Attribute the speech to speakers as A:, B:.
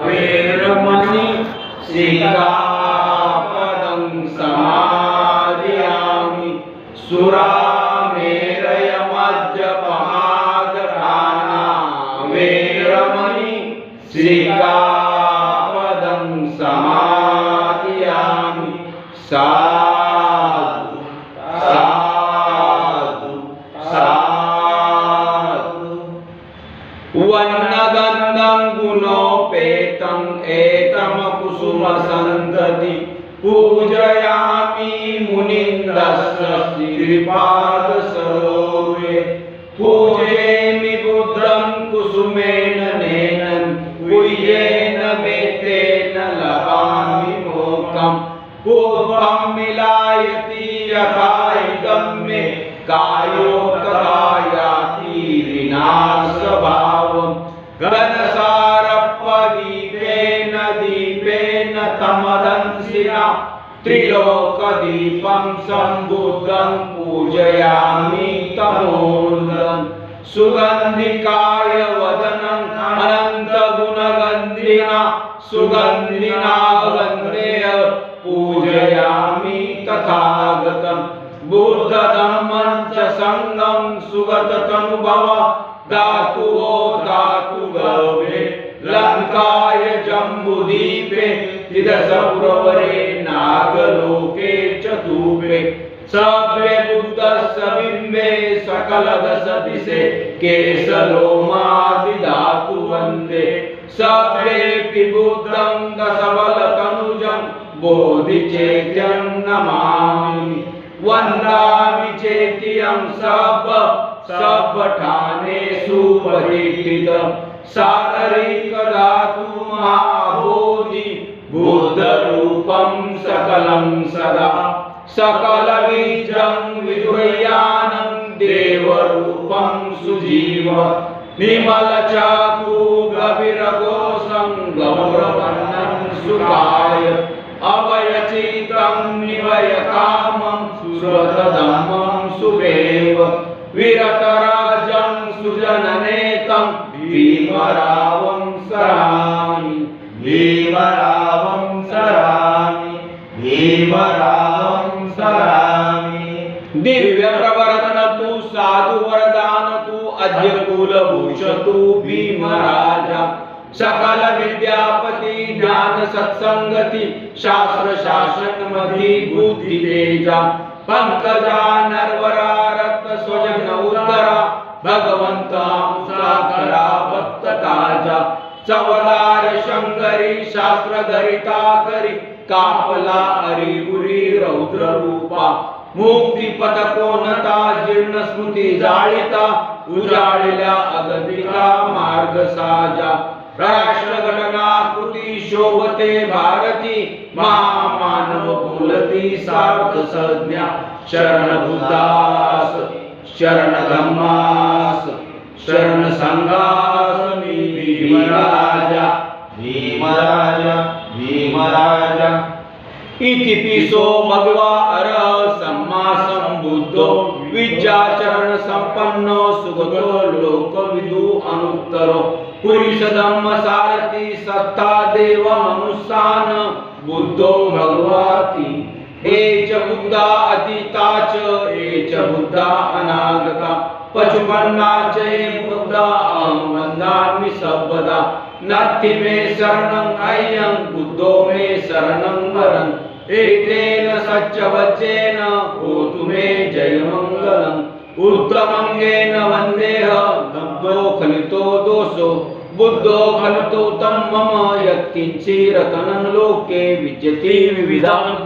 A: वेरमणि श्रीकापदं समादयामि। सुरामेरयमज्जपमादराणा वेरमणि श्रीकापदं समादयामि। साधु साधु एतमकुसुमसन्दति पूजयामि मुनीन्द्रस्य श्रीपादसरोवे पूजयामि बुद्धं कुसुमेन नेनं लभामि मिलायति मे कायो याति विनाशभावम् त्रिलोकदीपं सम्बुद्धं पूजयामि तमोर्धम् सुगन्धिकाय वदनम् अनन्तगुणगन्धिना, सुगन्धिना वन्देय पूजयामि तथागतम् बुद्धधम्मं च सङ्गं सुगततनुभव, धातुवो धातुगवे लङ्काय जम्बुदीपे तिदसपुरवरे नागलोके च धूपे सभ्ये बुद्धस्य बिम्बे सकलदशदिशे केशलोमादिधातु वंदे सभ्येऽपि बुद्धं दशबलतनुजं बोधिचेत्यं नमामि वन्दामि चेत्यं सब सबठानेषु परिष्ठितं सादरीकदातु महाबोधि बुद्धरूपं सकलं सदा। सकलबीजं विदुह्यानं देवरूपं सुजीव। निर्मलचाकु गभीरघोषं गौरवर्णं सुखाय अभयचितं निवयकामं सुरतधम्मं सुवेव विरतराजं सुजननेतं भीमरावं सरामि भीमरावं सरामि भीमरावं सरामि तु साधु तु अद्य भीमराजा। सकल विद्यापति ज्ञान सत्संगति शास्त्र शासन मधि बुद्धि तेजा पंकजा, नरवरा स्वजन उदरा भगवंत करा चवदार शंकरी शास्त्र धरिता करी कापला हरिपुरी रौद्र रूपा मुक्ती पद कोणता जीर्ण स्मृती जाळिता उजाळल्या अगदिका मार्ग साजा. राष्ट्र घटना कृती शोभते भारती महामानव बोलती सार्थ संज्ञा शरण बुद्धास शरण धम्मा शरण संघास मी भीमराजा। भीमराजा भीमराजा। इति पिसो भगवा अरह सम्मा संबुद्धो विद्याचरण संपन्नो सुगतो लोकविदु अनुत्तरो। पुरुष धम्म सारथी सत्ता देव मनुष्यान। बुद्धो भगवाती हे च बुद्धा अतीता च, हे च बुद्धा अनागता, पचुपन्ना च हे बुद्धा अहं वन्दामि सर्वदा। नास्ति मे शरणं अय्यं, बुद्धो मे शरणं वरम् एतेन सच्चवचेन होतु मे जयमङ्गलम्। उत्तमङ्गेन वन्देह बुद्धो खलितो दोषो। बुद्धो खलितो तं मम, यत्किञ्चिरतनं लोके विद्यते विविधा